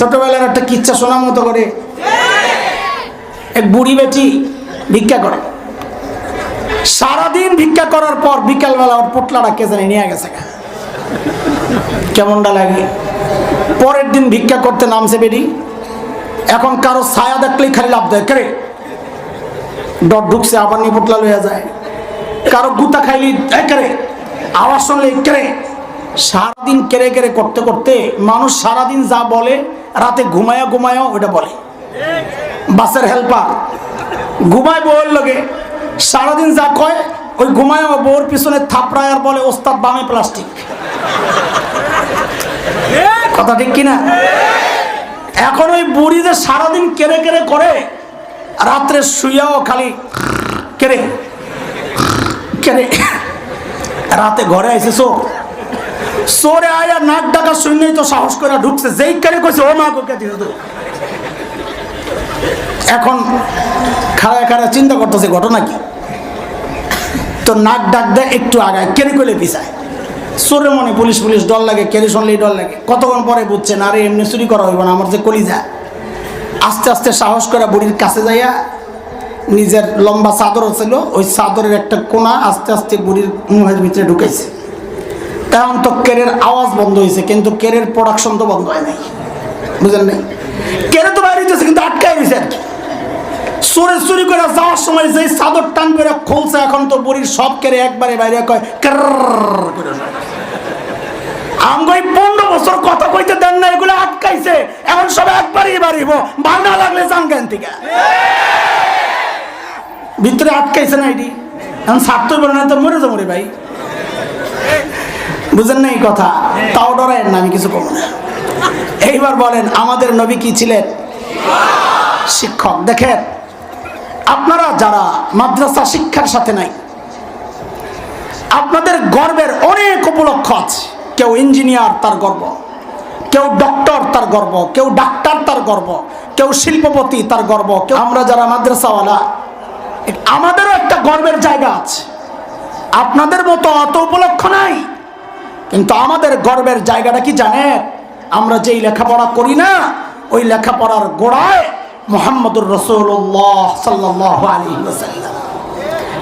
ছোটবেলার একটা কিচ্ছা শোনার মতো করে। এক বুড়ি বেটি ভিক্ষা করে। সারাদিন ভিক্ষা করার পর বিকালবেলা ওর পোটলাটা কে জানি নিয়ে গেছে। কেমনটা লাগে? পরের দিন ভিক্ষা করতে নামছে বেটি। এখন কারও ছায়া দেখলেই খালি লাভ দেয়। করে? ডট ঢুকছে, আবার নিয়ে পোটলা লইয়া যায়। কারও গুতা খাইলি করে? আওয়াজ শুনলে কেড়ে সারাদিন কেড়ে কেড়ে করতে করতে মানুষ সারাদিন যা বলে, রাতে ঘুমায়া ঘুমায়া ওটা বলে। বাসের হেল্পার, ঘুমায় বউর লগে, সারাদিন যা কয়, ওই ঘুমায় বউর পিছনে থাপড়ায় আর বলে, ওস্তাদ, বামে প্লাস্টিক। কথা ঠিক কিনা? এখন ওই বুড়ি যে সারাদিন কেড়ে কেড়ে করে, রাত্রে শুয়াও খালি কেড়ে কেড়ে, রাতে ঘরে আইছে, চোর। চোরে আয়া নাক ডাকা শুনেই তো সাহস করে ঢুকছে। যেই কেড়ে কইছে, ও মা কোকে তো? এখন খাড়ায় খাড়ায় চিন্তা করতেছে, ঘটনা কি? তো নাক ডাক দেয়, একটু আগায়। কেড়ে কইলে পিছায়? চোরের মনে পুলিশ পুলিশ ডল লাগে কেড়ে শুনলেই ডর লাগে। কতক্ষণ পরে বুঝছে, না রে, এমনি চুরি করা হইব না, আমার যে কলি কলিজা। আস্তে আস্তে সাহস করে বুড়ির কাছে যাইয়া নিজের লম্বা চাদর ছিল, ওই চাদরের একটা কোনা আস্তে আস্তে বুড়ির মুহের ভিতরে ঢুকাইছে। এখন তো কেরের আওয়াজ বন্ধ হয়েছে, কিন্তু কেরের প্রোডাকশন তো বন্ধ হয় নাই। বুঝলেন নাই? কেরে তো বাইরে হইতেছে কিন্তু আটকাই রয়েছে আর কি। চোরে চুরি করে যাওয়ার সময় যে চাদর টান করে খুলছে, এখন তো বুড়ির সব কেড়ে একবারে বাইরে কয় করে। আমগই পনেরো বছর কথা কইতে দেন না, এগুলো আটকাইছে। এখন সব একবারই বাড়িব। বাংলা লাগলে জানগেন থেকে? ভিতরে আটকাইছে না এটি। এখন ছাড়তে পারে না, তো মরে যাব রে ভাই। বুঝেন না এই কথা? তাও ডরায় না, আমি কিছু কম না। এইবার বলেন, আমাদের নবী কি ছিলেন? শিক্ষক। দেখেন, আপনারা যারা মাদ্রাসা শিক্ষার সাথে নাই, আপনাদের গর্বের অনেক উপলক্ষ আছে। কেউ ইঞ্জিনিয়ার তার গর্ব, কেউ ডক্টর তার গর্ব, কেউ ডাক্তার তার গর্ব, কেউ শিল্পপতি তার গর্ব, কেউ আমরা যারা মাদ্রাসাওয়ালা, আমাদেরও একটা গর্বের জায়গা আছে। আপনাদের মতো অত উপলক্ষ নাই। কিন্তু আমাদের গর্বের জায়গাটা কি জানেন? আমরা যেই লেখাপড়া করি না, ওই লেখাপড়ার গোড়ায় মোহাম্মদুর রসুল্লাহ সাল্লাহ আলী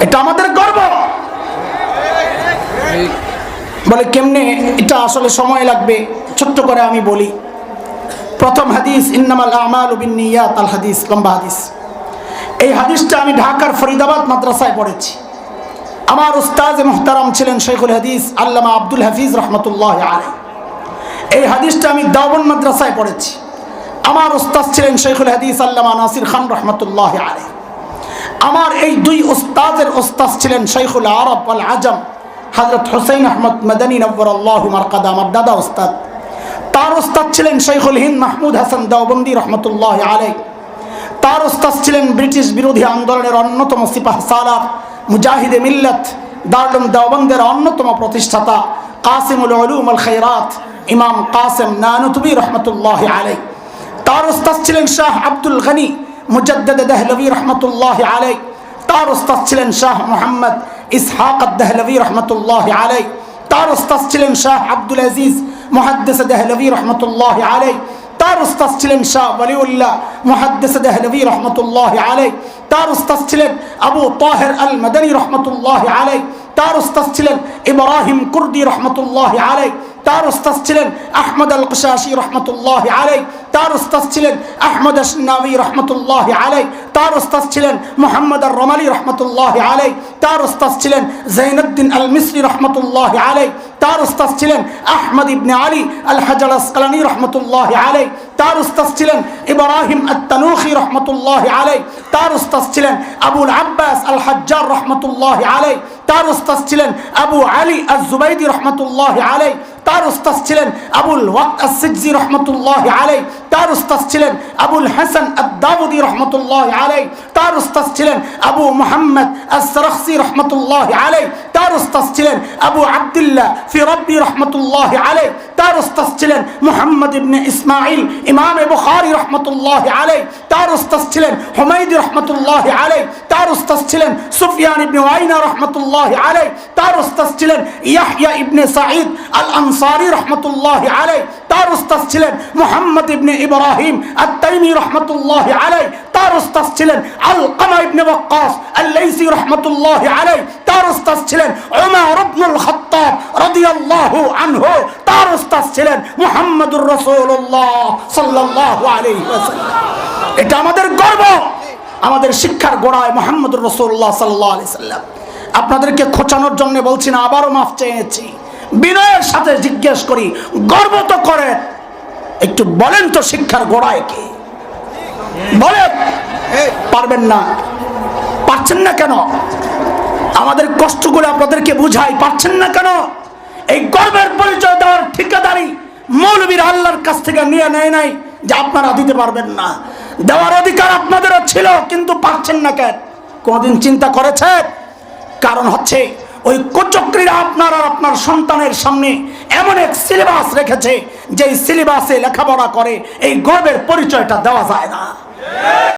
এটা আমাদের গর্ব। বলে কেমনে এটা আসলে সময় লাগবে? ছোট্ট করে আমি বলি। প্রথম হাদিস, ইন্নামাল আমাল উবিন নিয়াত আল হাদিস, লম্বা হাদিস। এই হাদিসটা আমি ঢাকার ফরিদাবাদ মাদ্রাসায় পড়েছি। আমার উস্তাজ মোহতারাম ছিলেন শেখুল হাদিস আল্লামা আব্দুল হাফিজ রহমতুল্লাহ আলাই এই হাদিসটা আমি দাওবন মাদ্রাসায় পড়েছি। আমার উস্তাদ ছিলেন শেখুল হাদিস আল্লামা নাসির খান রহমতুল্লাহ আলাই আমার এই দুই উস্তাদের উস্তাদ ছিলেন শেখুল আরব আল আজম হজরত হুসাইন আহমদ মদনী নব্বর আল্লাহ মারকাদা, আমার দাদা উস্তাদ। তার উস্তাদ ছিলেন শেখুল হিন্দ মাহমুদ হাসান দাওবন্দি রহমতুল্লাহ আলাই তার উস্তাদ ছিলেন ব্রিটিশ বিরোধী আন্দোলনের অন্যতম সিপাহ সালার মুজাহিদে মিল্লত দারুম দেওবন্দের অন্যতম প্রতিষ্ঠাতা কাসিমুল উলুম আল খৈরাত ইমাম কাসেম নানুতুবি রহমতুল্লাহ আলাই তার উস্তাদ ছিলেন শাহ আব্দুল গনি মুজদ্দদ দেহলভি রহমতুল্লাহ আলাই তার উস্তাদ ছিলেন শাহ মোহাম্মদ ইসহাক দেহলভি রহমতুল্লাহ আলাই তার উস্তাদ ছিলেন শাহ আব্দুল আজিজ মুহাদ্দিস দেহলভি রহমতুল্লাহ আলাই তার উস্তাদ ছিলেন শাহ ওয়ালিউল্লাহ মুহাদ্দিস দেহলভি রহমতুল্লাহ আলাই তার উস্তাদ ছিলেন আবু তাহের আল মাদানী রহমতুল্লাহ আলাই তার উস্তাদ ছিলেন ইব্রাহিম কুর্দি রহমতুল্লাহ আলাই তার উস্তাদ ছিলেন আহমদ আল কশাশি রহমতুল্লাহ আলাই তার উস্তাদ ছিলেন আহমদ আসনাবি রহমতুল্লাহ আলাই তার উস্তাদ ছিলেন মোহাম্মদ আর রমালি রহমতুল্লাহ আলাই তার উস্তাদ ছিলেন জৈনুদ্দিন আল মিসরি রহমতুল্লাহ আলাই তার উস্তাদ ছিলেন আহমদ ইবনে আলী আল হাজার আসকালানি রহমতুল্লাহ আলাই তার উস্তাদ ছিলেন ইব্রাহিম আত্তানুখি রহমতুল্লাহ আলাই তার উস্তাদ ছিলেন আবুল আব্বাস আল হাজ্জার রহমতুল্লাহ আলাই তার উস্তাদ ছিলেন আবু আলী আজ জুবাইদি রহমতুল্লাহ আলাই তার উস্তাদ ছিলেন আবুল ওয়াক্ত আসিজি রহমতুল্লাহ আলাই তার উস্তাদ ছিলেন আবুল হাসান আদাউদি রহমতুল্লাহ আলাই তার উস্তাদ ছিলেন আবু মোহাম্মদ আসরখসি রহমতুল্লাহ আলাই তার উস্তাদ ছিলেন আবু আবদুল্লাহ ফি রব্বি রহমতুল্লাহ আলাই তার উস্তাদ ছিলেন মুহাম্মদ ইবনে ইসমাইল ইমাম বুখারি রহমতুল্লাহ আলাই তার উস্তাদ ছিলেন হুমায়দি রহমতুল্লাহ আলাই তার উস্তাদ ছিলেন সুফিয়ান ইবনে ওয়াইনা রহমতুল্লাহ আলাই তার উস্তাদ ছিলেন ইয়াহিয়া ইবনে সাঈদ আল আনসারি রহমতুল্লাহ আলাই তার উস্তাদ ছিলেন মুহাম্মদ ইবনে ইব্রাহিম আত-তাইমি রহমতুল্লাহ আলাই তার উস্তাদ ছিলেন আলকামা ইবনে ওয়াক্কাস আল-লাইসি রহমতুল্লাহ আলাই তার উস্তাদ ছিলেন উমর ইবনুল খাত্তাব রাদিয়াল্লাহু আনহু। তার উস্তাদ ছিলেন মুহাম্মদুর রাসূলুল্লাহ সাল্লাল্লাহু আলাইহি ওয়াসাল্লাম। এটা আমাদের গর্ব। আমাদের শিক্ষার গোড়ায় মোহাম্মদুর রসুল্লাহ সাল্লাহ আলি সাল্লাম আপনাদেরকে খোঁচানোর জন্য বলছি না, আবারও মাফ চেয়েছি বিনয়ের সাথে জিজ্ঞেস করি, গর্ব তো করে, একটু বলেন তো শিক্ষার গোড়ায় কি? বলেন পারবেন না। পারছেন না কেন? আমাদের কষ্টগুলো আপনাদেরকে বুঝাই, পারছেন না কেন? এই গর্বের পরিচয় দেওয়ার ঠিকাদারি মৌলবীর আল্লাহর কাছ থেকে নিয়ে নেয় নাই, যে আপনারা দিতে পারবেন না। দেওয়ার অধিকার আপনাদেরও ছিল, কিন্তু পারছেন না কেন? কোনদিন চিন্তা করেছে কারণ হচ্ছে ওই কুচক্রীরা আপনার আর আপনার সন্তানের সামনে এমন এক সিলেবাস রেখেছে, যেই সিলেবাসে লেখাপড়া করে, এই গর্বের পরিচয়টা দেওয়া যায় না।